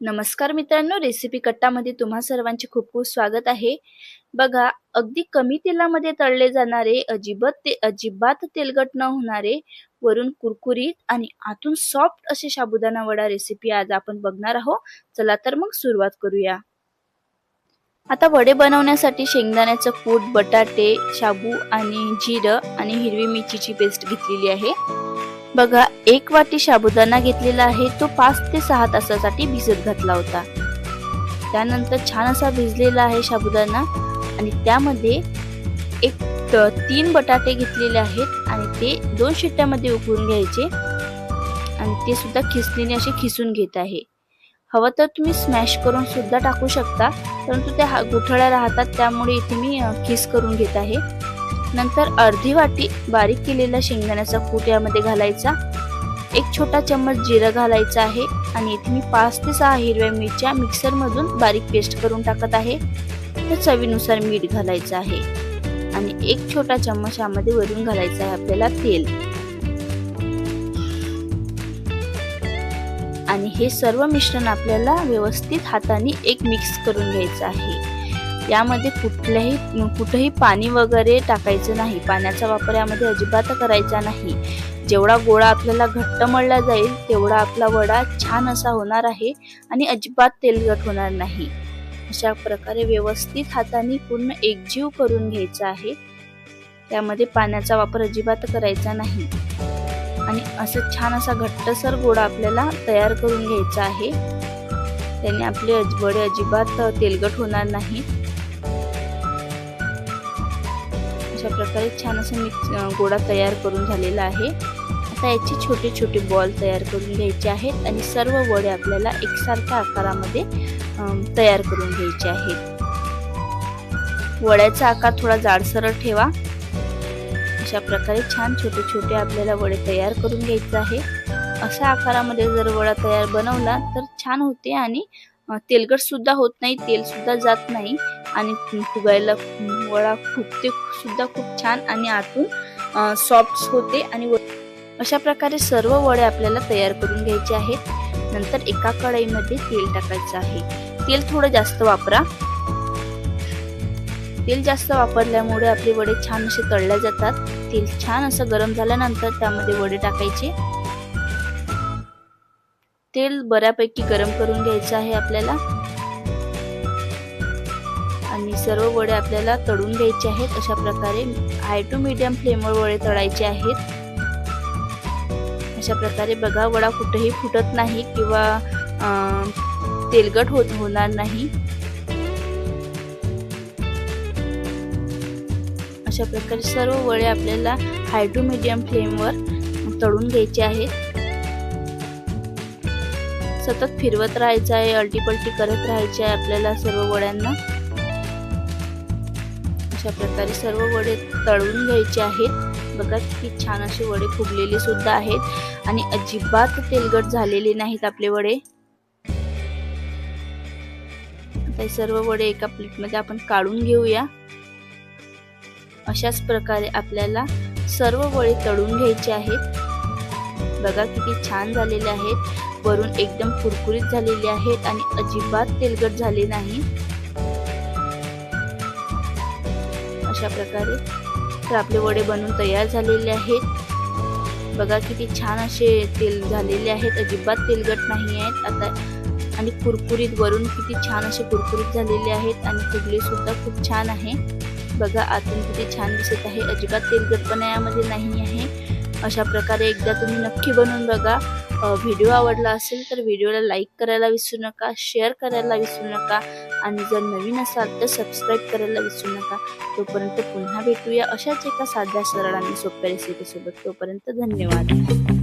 नमस्कार मित्रांनो रेसिपी कट्टामध्ये तुम्हा सर्वांचे खूप खूप स्वागत आहे. बघा अगदी कमी तेलामध्ये तळले जाणारे अजिबात ते अजिबात तेलकट न होणारे वरून कुरकुरीत आणि आतून सॉफ्ट असे साबुदाणा वडा रेसिपी आज आपण बघणार आहोत. चला तर मग सुरुवात करूया. आता वडे बनवण्यासाठी शेंगदाण्याचं कूट बटाटे शाबू आणि जिरं आणि हिरवी मिरचीची पेस्ट घेतलेली आहे. बघा एक वाटी साबुदाणा घेतलेला आहे तो पाच ते सहा तासासाठी भिजत घातला होता. त्यानंतर छान असा भिजलेला आहे साबुदाणा आणि त्यामध्ये एक तीन बटाटे घेतलेले आहेत आणि ते दोन शिट्ट्यामध्ये उकळून घ्यायचे आणि ते सुद्धा खिसणीने असे खिसून घेत आहे. हवं तर तुम्ही स्मॅश करून सुद्धा टाकू शकता परंतु त्या गुठळ्या राहतात त्यामुळे इथे मी खिस करून घेत आहे. नंतर अर्धी वाटी बारीक केलेला शेंगदाण्याचा कूट यामध्ये घालायचा. एक छोटा चम्मच जिरं घालायचं आहे आणि इथे मी पाच ते सहा हिरव्या मिरच्या मिक्सरमधून बारीक पेस्ट करून टाकत आहे. तर चवीनुसार मीठ घालायचं आहे आणि एक छोटा चम्मच यामध्ये वरून घालायचं आहे आपल्याला तेल. आणि हे सर्व मिश्रण आपल्याला व्यवस्थित हाताने एक मिक्स करून घ्यायचं आहे. यामध्ये कुठल्याही कुठंही पाणी वगैरे टाकायचं नाही. पाण्याचा वापर यामध्ये अजिबात करायचा नाही. जेवढा गोळा आपल्याला घट्ट मळला जाईल तेवढा आपला वडा छान असा होणार आहे आणि अजिबात तेलगट होणार नाही. अशा प्रकारे व्यवस्थित हाताने पूर्ण एकजीव करून घ्यायचा आहे. त्यामध्ये पाण्याचा वापर अजिबात करायचा नाही. आणि असं छान असा घट्टसर गोळा आपल्याला तयार करून घ्यायचा आहे. त्याने आपले वडे अजिबात तेलगट होणार नाही. अशा प्रकारे छान असं मिक्स गोळा तयार करून झालेला आहे. आता याचे छोटे छोटे बॉल तयार करून घ्यायचे आहेत आणि सर्व वडे आपल्याला एकसारख्या आकारामध्ये तयार करून घ्यायचे आहेत. वड्याचा आकार थोडा जाडसर ठेवा. अशा प्रकारे छान छोटे छोटे आपल्याला वडे तयार करून घ्यायचे आहे अशा आकारामध्ये जर वडा तयार बनवला तर छान होते आणि तेलगट सुद्धा होत नाही तेल सुद्धा जात नाही. आणि फुगायला वडा फुगते सुद्धा खूप छान आणि आतून सॉफ्ट होते आणि अशा प्रकारे सर्व वडे आपल्याला तयार करून घ्यायचे आहेत. नंतर एका कढईमध्ये तेल टाकायचं आहे. तेल थोडं जास्त वापरा. तेल जास्त वापरल्यामुळे आपले वडे छान असे तळले जातात. तेल छान असं गरम झाल्यानंतर त्यामध्ये वडे टाकायचे. तेल बऱ्यापैकी गरम करून घ्यायचं आहे आपल्याला. आणि सर्व वडे आपल्याला तळून घ्यायचे आहेत. अशा प्रकारे हाय टू मीडियम फ्लेमवर वडे तळायचे आहेत. अशा प्रकारे बघा वडा कुठेही फुटत नाही किंवा तेलगट होत होणार नाही. अशा प्रकारे सर्व वडे आपल्याला हाय टू मीडियम फ्लेमवर तळून घ्यायचे आहेत. सतत फिरवत राहायचं आहे अल्टीपल्टी करत राहायचे आहे आपल्याला सर्व वड्यांना. अशा प्रकारे सर्व वडे तळून घ्यायचे आहेत. बघा किती छान असे वडे फुगलेले सुद्धा आहेत. आणि अजिबात तेलगट झालेले नाहीत आपले वडे. आता सर्व वडे एका प्लेटमध्ये आपण काढून घेऊया. अशाच प्रकारे आपल्याला सर्व वडे तळून घ्यायचे आहेत. बघा किती छान झालेले आहेत. वरून एकदम कुरकुरीत झालेले आहेत आणि अजिबात तेलगट झाले नाही. अशा प्रकारे तर आपले वडे बनवून तयार झालेले आहेत. बघा किती छान असे तेल झालेले आहेत. अजिबात तेलगट नाही आहेत. आता आणि कुरकुरीत वरून किती छान असे कुरकुरीत झालेले आहेत आणि फुगले सुद्धा खूप छान आहे. बघा आतून किती छान दिसत आहे. अजिबात तेलगटपणा यामध्ये नाही आहे. अशा प्रकारे एकदा तुम्ही नक्की बनवून बघा. व्हिडिओ आवडला असेल तर व्हिडिओला लाईक करायला विसरू नका शेअर करायला विसरू नका आणि जर नवीन असाल तर सबस्क्राईब करायला विसरू नका. तोपर्यंत पुन्हा भेटूया अशाच एका साध्या सरळ आणि सोप्या रेसिपीसोबत तोपर्यंत धन्यवाद.